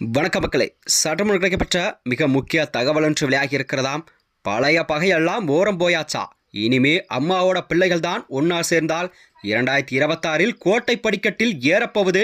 வணக்க மக்களே சட்டமுறை கிடைக்கப்பெற்ற மிக முக்கிய தகவல் ஒன்று விளையாகி இருக்கிறதாம். பழைய பகையெல்லாம் ஓரம் போயாச்சா? இனிமே அம்மாவோட பிள்ளைகள் தான் ஒன்னா சேர்ந்தால் இரண்டாயிரத்தி இருபத்தாறில் கோட்டை படிக்கட்டில் ஏறப்போவது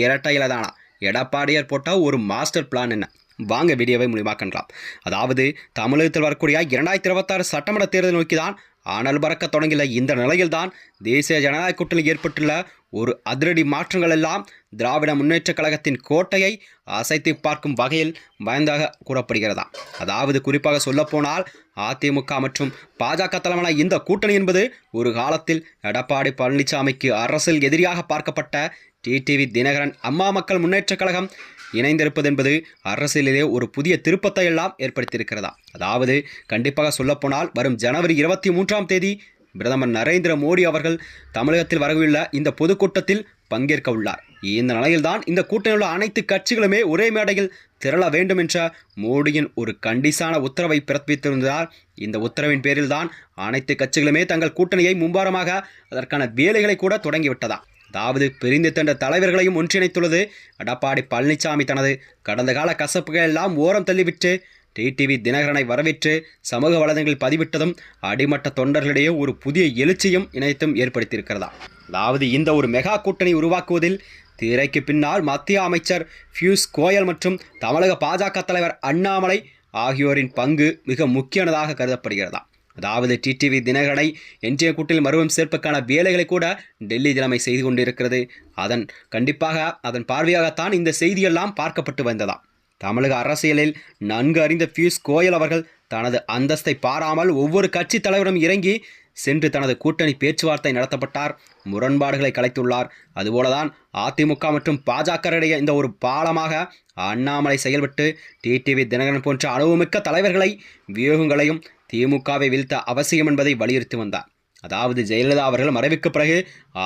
இரட்டையில தானா? எடப்பாடியார் போட்ட ஒரு மாஸ்டர் பிளான் என்ன? வாங்க வீடியோவை முடிவாக்கலாம் அதாவது தமிழகத்தில் வரக்கூடிய இரண்டாயிரத்தி இருபத்தாறு சட்டமன்ற தேர்தல் நோக்கி தான் ஆனால் பறக்க தொடங்கிய இந்த நிலையில்தான் தேசிய ஜனநாயக கூட்டணி ஏற்பட்டுள்ள ஒரு அதிரடி மாற்றங்கள் எல்லாம் திராவிட முன்னேற்றக் கழகத்தின் கோட்டையை அசைத்து பார்க்கும் வகையில் பயந்தாக கூறப்படுகிறதா? அதாவது குறிப்பாக சொல்லப்போனால் அதிமுக மற்றும் பாஜக தலைமையிலான இந்த கூட்டணி என்பது ஒரு காலத்தில் எடப்பாடி பழனிசாமிக்கு அரசில் எதிரியாக பார்க்கப்பட்ட டிடிவி தினகரன் அம்மா மக்கள் முன்னேற்றக் கழகம் இணைந்திருப்பது என்பது அரசியலிலே ஒரு புதிய திருப்பத்தை எல்லாம் ஏற்படுத்தியிருக்கிறதா? அதாவது கண்டிப்பாக சொல்லப்போனால் வரும் ஜனவரி இருபத்தி மூன்றாம் தேதி பிரதமர் நரேந்திர மோடி அவர்கள் தமிழகத்தில் வரவுள்ள இந்த பொதுக்கூட்டத்தில் பங்கேற்க உள்ளார். இந்த நிலையில்தான் இந்த கூட்டணியில் உள்ள அனைத்து கட்சிகளுமே ஒரே மேடையில் திரள வேண்டும் என்ற மோடியின் ஒரு கண்டிசான உத்தரவை பிறப்பித்திருந்ததால் இந்த உத்தரவின் பேரில்தான் அனைத்து கட்சிகளுமே தங்கள் கூட்டணியை மும்பாரமாக அதற்கான வேலைகளை கூட தொடங்கிவிட்டதா? அதாவது பிரிந்து தண்ட தலைவர்களையும் ஒன்றிணைத்துள்ளது. எடப்பாடி பழனிசாமி தனது கடந்த கால கசப்புகள் எல்லாம் ஓரம் தள்ளிவிட்டு டிடிவி தினகரனை வரவேற்று சமூக வலைதளங்களில் பதிவிட்டதும் அடிமட்ட தொண்டர்களிடையே ஒரு புதிய எழுச்சியும் இணைத்தும் ஏற்படுத்தியிருக்கிறதா? அதாவது இந்த ஒரு மெகா கூட்டணி உருவாக்குவதில் திரைக்கு பின்னால் மத்திய அமைச்சர் பியூஷ் கோயல் மற்றும் தமிழக பாஜக தலைவர் அண்ணாமலை ஆகியோரின் பங்கு மிக முக்கியமானதாக கருதப்படுகிறதா? அதாவது டிடிவி தினகரனை என்டிஏ கூட்டில் மறுபடியும் சேர்ப்புக்கான வேலைகளை கூட டெல்லி தலைமை செய்து கொண்டிருக்கிறது. அதன் கண்டிப்பாக அதன் பார்வையாகத்தான் இந்த செய்தியெல்லாம் பார்க்கப்பட்டு வந்ததாம். தமிழக அரசியலில் நன்கு அறிந்த பியூஷ் கோயல் அவர்கள் தனது அந்தஸ்தை பாராமல் ஒவ்வொரு கட்சி தலைவரும் இறங்கி சென்று தனது கூட்டணி பேச்சுவார்த்தை நடத்தப்பட்டார். முரண்பாடுகளை கலைத்துள்ளார். அதுபோலதான் அதிமுக மற்றும் பாஜகரிடையே இந்த ஒரு பாலமாக அண்ணாமலை செயல்பட்டு டிடிவி தினகரன் போன்ற அனுபவமிக்க தலைவர்களை வியூகங்களையும் திமுகவை வீழ்த்த அவசியம் என்பதை வலியுறுத்தி வந்தார். அதாவது ஜெயலலிதா அவர்கள் மறைவுக்கு பிறகு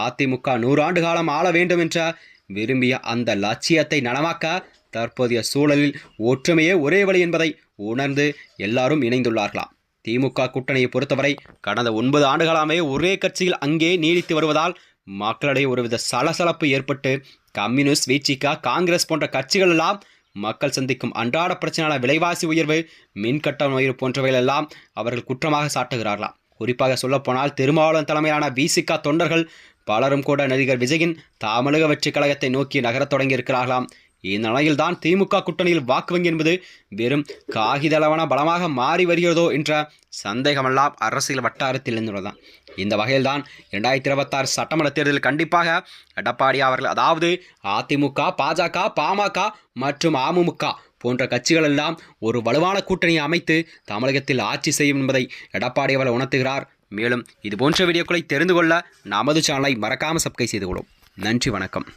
அதிமுக நூறாண்டு காலம் ஆள வேண்டும் என்ற விரும்பிய அந்த லட்சியத்தை நனவாக்க தற்போதைய சூழலில் ஒற்றுமையே ஒரே வழி என்பதை உணர்ந்து எல்லாரும் இணைந்துள்ளார்களாம். திமுக கூட்டணியை பொறுத்தவரை கடந்த ஒன்பது ஆண்டுகளாமே ஒரே கட்சியில் அங்கே நீடித்து வருவதால் மக்களிடையே ஒருவித சலசலப்பு ஏற்பட்டு கம்யூனிஸ்ட் வீச்சிக்கா காங்கிரஸ் போன்ற கட்சிகள் எல்லாம் மக்கள் சந்திக்கும் அன்றாட பிரச்சனையான விலைவாசி உயர்வு மின்கட்டண உயர்வு போன்றவைகளெல்லாம் அவர்கள் குற்றமாக சாட்டுகிறார்களாம் குறிப்பாக சொல்லப்போனால் திருமாவளவன் தலைமையிலான விசிகா தொண்டர்கள் பலரும் கூட நடிகர் விஜயின் தாமலக வெற்றி கழகத்தை நோக்கி நகரத் தொடங்கியிருக்கிறார்களாம். இந்நிலையில்தான் திமுக கூட்டணியில் வாக்கு வங்கி என்பது வெறும் காகிதளவன பலமாக மாறி வருகிறதோ என்ற சந்தேகமெல்லாம் அரசியல் வட்டாரத்தில் இருந்துள்ளதான் இந்த வகையில்தான் இரண்டாயிரத்தி இருபத்தாறு சட்டமன்ற தேர்தலில் கண்டிப்பாக எடப்பாடி அவர்கள் அதாவது அதிமுக பாஜக பாமக மற்றும் அமமுக போன்ற கட்சிகள் எல்லாம் ஒரு வலுவான கூட்டணியை அமைத்து தமிழகத்தில் ஆட்சி செய்யும் என்பதை எடப்பாடி அவர்கள் உணர்த்துகிறார். மேலும் இது போன்ற வீடியோக்களை தெரிந்து கொள்ள நமது சேனலை மறக்காமல் சப்ஸ்கிரைப் செய்து கொள்ளும். நன்றி வணக்கம்.